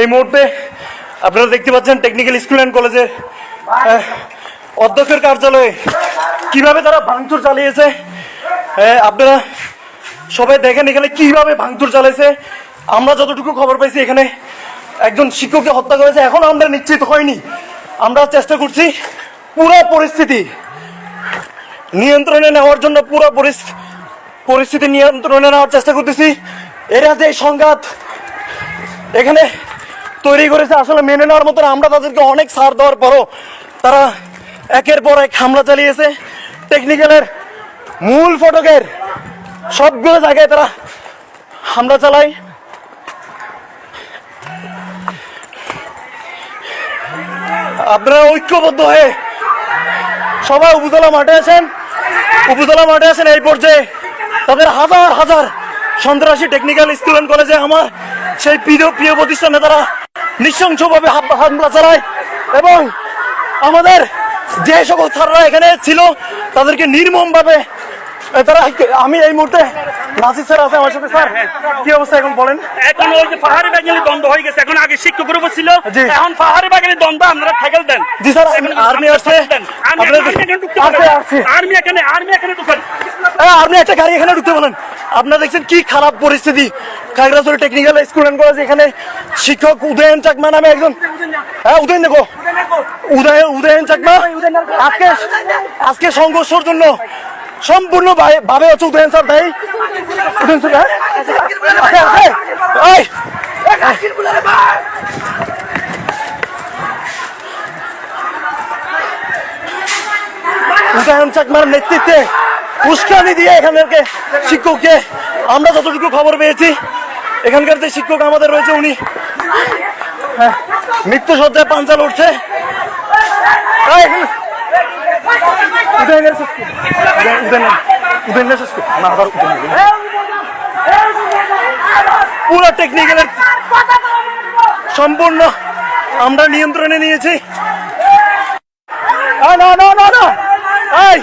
এই মুহূর্তে আপনারা দেখতে পাচ্ছেন টেকনিক্যাল স্কুল অ্যান্ড কলেজের অধ্যক্ষের কার্যালয়ে কীভাবে তারা ভাঙচুর চালিয়েছে। আপনারা সবাই দেখেন এখানে কীভাবে ভাঙচুর চালিয়েছে। আমরা যতটুকু খবর পাইছি এখানে একজন শিক্ষককে হত্যা করেছে। এখন আমরা নিশ্চিত হয়নি। আমরা চেষ্টা করছি পুরো পরিস্থিতি নিয়ন্ত্রণে নেওয়ার জন্য পুরো পরিস- পরিস্থিতি নিয়ন্ত্রণে নেওয়ার চেষ্টা করতেছি। এরা যে সংঘাত, এখানে তৈরি করেছে, আসলে মেনে নেওয়ার মতো আমরা তাদেরকে অনেক সার দেওয়ার পরও তারা একের পর এক হামলা চালিয়েছে। টেকনিক্যালের মূল ফটকের সবগুলো জায়গায় তারা হামলা চালায়। আপনারা ঐক্যবদ্ধ হয়ে সবাই উপজেলা মাঠে আছেন। উপজেলা মাঠে আছেন এই পর্যায়ে তাদের হাজার হাজার সন্ত্রাসী টেকনিক্যাল স্কুল অ্যান্ড কলেজে আমার সেই প্রিয় প্রিয় প্রতিষ্ঠানে তারা নৃশংসভাবে হাম- হামলা চালায় এবং আমাদের যে সকল স্যাররা এখানে ছিল তাদেরকে নির্মমভাবে তারা আমি এই মুহূর্তে নাসির স্যার আছে আমার সাথে স্যার কি অবস্থা এখন বলেন? এখন ওই যে পাহাড়ি বাগানে দ্বন্দ্ব হয়ে গেছে এখন আগে শিক্ষকের উপর ছিল এখন পাহাড়ি বাগানে দ্বন্দ্ব আপনারা ঠেকেল দেন। জি স্যার আর্মি আছে, আর্মি এখানে আর্মি এখানে ঢুকেন আপনি একটা গাড়ি এখানে ঢুকতে বলেন। আপনারা দেখছেন কি খারাপ পরিস্থিতি। Khagrachhari technical school and college এখানে শিক্ষক উদয়ন চাকমা নামে একজন হ্যাঁ উদয়ন দেখো। উদয় উদয়ন চাকমা। আজকে আজকে সংঘর্ষের জন্য সম্পূর্ণ ভাবে- হচ্ছে উদয়ন স্যার তাই উদয়ন স্যার হ্যাঁ? আছে আছে ওই উদয়ন চাকমার নেতৃত্বে উস্কানি দিয়ে এখানকারকে শিক্ষককে আমরা যতটুকু খবর পেয়েছি এখানকার যে শিক্ষক আমাদের রয়েছে উনি হ্যাঁ, মৃত্যু সজ্জায় পাঞ্চাল উঠছে। উদয় গেলে উদয় উদয় না আবার উদয় পুরো টেকনিক্যাল সম্পূর্ণ আমরা নিয়ন্ত্রণে নিয়েছি। না না না না। এই